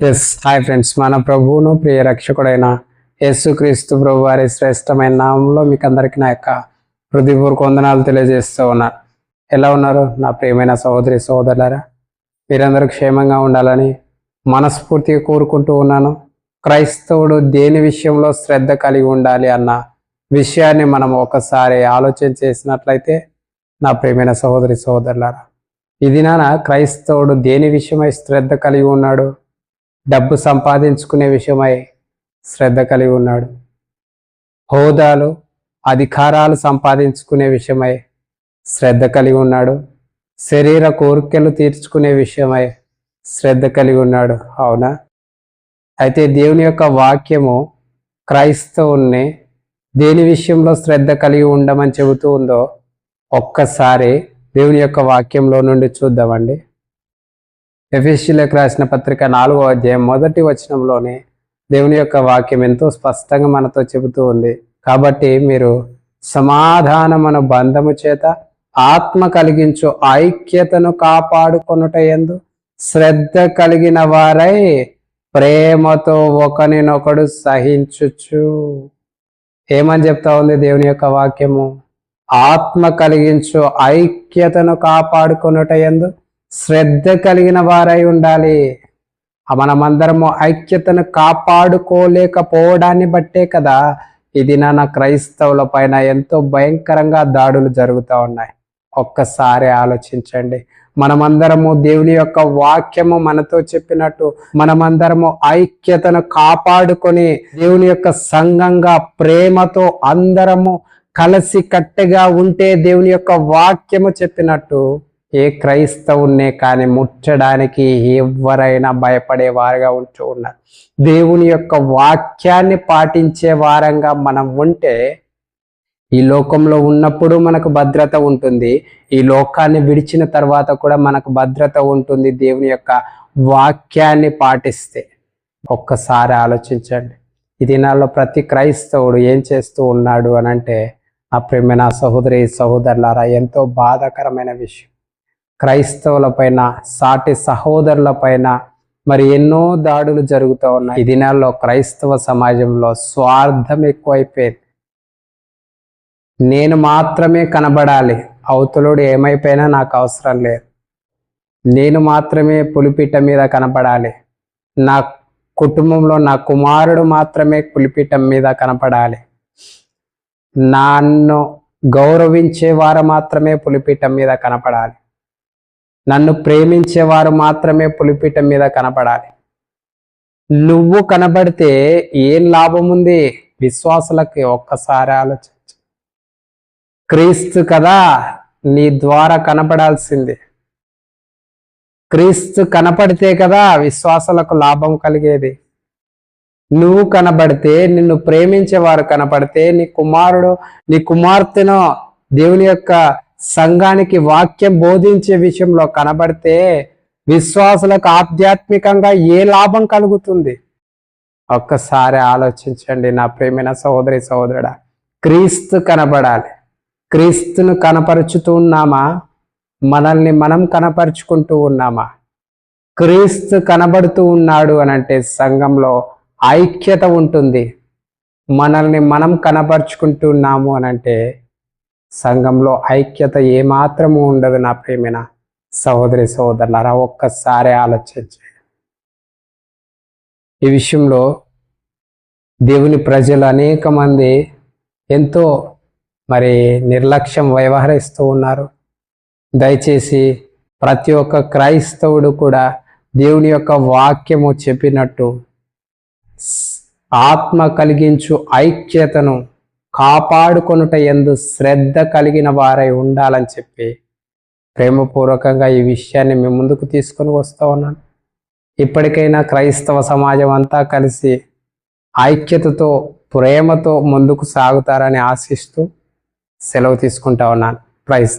Yes hi friends మన ప్రభువును ప్రియ రక్షకుడైన యేసుక్రీస్తు ప్రభు వారి శ్రేష్టమైన నామంలో మీకు అందరికీ నా యొక్క హృదయపూర్వక వందనాలు తెలియజేస్తూ ఉన్నాను ఎలా ఉన్నారు? నా ప్రియమైన సహోదరి సహోదరులారా మీరందరూ క్షేమంగా ఉండాలని మనస్ఫూర్తిగా కోరుకుంటూ ఉన్నాను. క్రైస్తవుడు దేని విషయంలో శ్రద్ధ కలిగి ఉండాలి అన్న విషయాన్ని మనం ఒకసారి ఆలోచన చేసినట్లయితే నా ప్రియమైన సహోదరి సహోదరులారా ఇది నాన్న క్రైస్తవుడు దేని విషయమై శ్రద్ధ కలిగి ఉన్నాడు? డబ్బు సంపాదించుకునే విషయమై శ్రద్ధ కలిగి ఉన్నాడు. హోదాలు అధికారాలు సంపాదించుకునే విషయమై శ్రద్ధ కలిగి ఉన్నాడు. శరీర కోరికలు తీర్చుకునే విషయమై శ్రద్ధ కలిగి ఉన్నాడు. అవునా? అయితే దేవుని యొక్క వాక్యము క్రైస్తవుని దేని విషయంలో శ్రద్ధ కలిగి ఉండమని చెబుతూ ఉందో ఒక్కసారి దేవుని యొక్క వాక్యంలో నుండి చూద్దామండి. ఎఫీషియలకు రాసిన పత్రిక నాలుగో అధ్యాయం మొదటి వచనంలోనే దేవుని యొక్క వాక్యం ఎంతో స్పష్టంగా మనతో చెబుతూ ఉంది. కాబట్టి మీరు సమాధానమును బంధము చేత ఆత్మ కలిగించు ఐక్యతను కాపాడుకొనుట ఎందు శ్రద్ధ కలిగిన వారై ప్రేమతో ఒకనినొకడు సహించుచు. ఏమని చెప్తా ఉంది దేవుని యొక్క వాక్యము? ఆత్మ కలిగించు ఐక్యతను కాపాడుకొనుట ఎందు శ్రద్ధ కలిగిన వారై ఉండాలి. మనమందరము ఐక్యతను కాపాడుకోలేకపోవడాన్ని బట్టే కదా ఇది నా క్రైస్తవుల పైన ఎంతో భయంకరంగా దాడులు జరుగుతూ ఉన్నాయి. ఒక్కసారి ఆలోచించండి. మనమందరము దేవుని యొక్క వాక్యము మనతో చెప్పినట్టు మనమందరము ఐక్యతను కాపాడుకొని దేవుని యొక్క సంఘంగా ప్రేమతో అందరము కలిసి కట్టెగా ఉంటే దేవుని యొక్క వాక్యము చెప్పినట్టు ఏ క్రైస్తవున్నే కానీ ముట్టడానికి ఎవరైనా భయపడే వారుగా ఉంటూ ఉన్నారు. దేవుని యొక్క వాక్యాన్ని పాటించే వారంగా మనం ఉంటే ఈ లోకంలో ఉన్నప్పుడు మనకు భద్రత ఉంటుంది. ఈ లోకాన్ని విడిచిన తర్వాత కూడా మనకు భద్రత ఉంటుంది దేవుని యొక్క వాక్యాన్ని పాటిస్తే. ఒక్కసారి ఆలోచించండి. ఈ దినాల్లో ప్రతి క్రైస్తవుడు ఏం చేస్తూ ఉన్నాడు అని అంటే ప్రేమ నా సహోదరి సహోదరులారా ఎంతో బాధాకరమైన విషయం. క్రైస్తవులపైన సాటి సహోదరులపైన మరి ఎన్నో దాడులు జరుగుతూ ఉన్నాయి. ఈ దినాల్లో క్రైస్తవ సమాజంలో స్వార్థం ఎక్కువైపోయింది. నేను మాత్రమే కనబడాలి. అవతలుడు ఏమైపోయినా నాకు అవసరం లేదు. నేను మాత్రమే పులిపీట మీద కనపడాలి. నా కుటుంబంలో నా కుమారుడు మాత్రమే పులిపీఠం మీద కనపడాలి. నన్ను గౌరవించే వారు మాత్రమే పులిపీఠం మీద కనపడాలి. నన్ను ప్రేమించేవారు మాత్రమే పులిపీఠం మీద కనపడాలి. నువ్వు కనబడితే ఏం లాభం ఉంది విశ్వాసులకి ఒక్కసారి ఆలోచించు. క్రీస్తు కదా నీ ద్వారా కనపడాల్సింది. క్రీస్తు కనపడితే కదా విశ్వాసులకు లాభం కలిగేది. నువ్వు కనబడితే నిన్ను ప్రేమించేవారు కనపడితే నీ కుమారుడు నీ కుమార్తెను దేవుని యొక్క సంఘానికి వాక్యం బోధించే విషయంలో కనబడితే విశ్వాసులకు ఆధ్యాత్మికంగా ఏ లాభం కలుగుతుంది? ఒక్కసారి ఆలోచించండి నా ప్రేమైన సహోదరి సహోదరుడా. క్రీస్తు కనబడాలి. క్రీస్తును కనపరుచుతూ ఉన్నామా? మనల్ని మనం కనపరుచుకుంటూ ఉన్నామా? క్రీస్తు కనబడుతూ ఉన్నాడు అని అంటే సంఘంలో ఐక్యత ఉంటుంది. మనల్ని మనం కనపరుచుకుంటున్నాము అని అంటే సంఘంలో ఐక్యత ఏమాత్రము ఉండదు నా ప్రేమిన సహోదరి సహోదరులారా ఒక్కసారి ఆలోచించండి ఈ విషయంలో దేవుని ప్రజలు అనేక మంది ఎంతో మరి నిర్లక్ష్యం వ్యవహరిస్తూ ఉన్నారు. దయచేసి ప్రతి ఒక్క క్రైస్తవుడు కూడా దేవుని యొక్క వాక్యము చెప్పినట్టు ఆత్మ కలిగించు ఐక్యతను కాపాడుకొనుట ఎందు శ్రద్ధ కలిగిన వారై ఉండాలని చెప్పి ప్రేమపూర్వకంగా ఈ విషయాన్ని మేము ముందుకు తీసుకొని వస్తూ ఉన్నాను. ఇప్పటికైనా క్రైస్తవ సమాజం అంతా కలిసి ఐక్యతతో ప్రేమతో ముందుకు సాగుతారని ఆశిస్తూ సెలవు తీసుకుంటా ఉన్నాను. ప్రైస్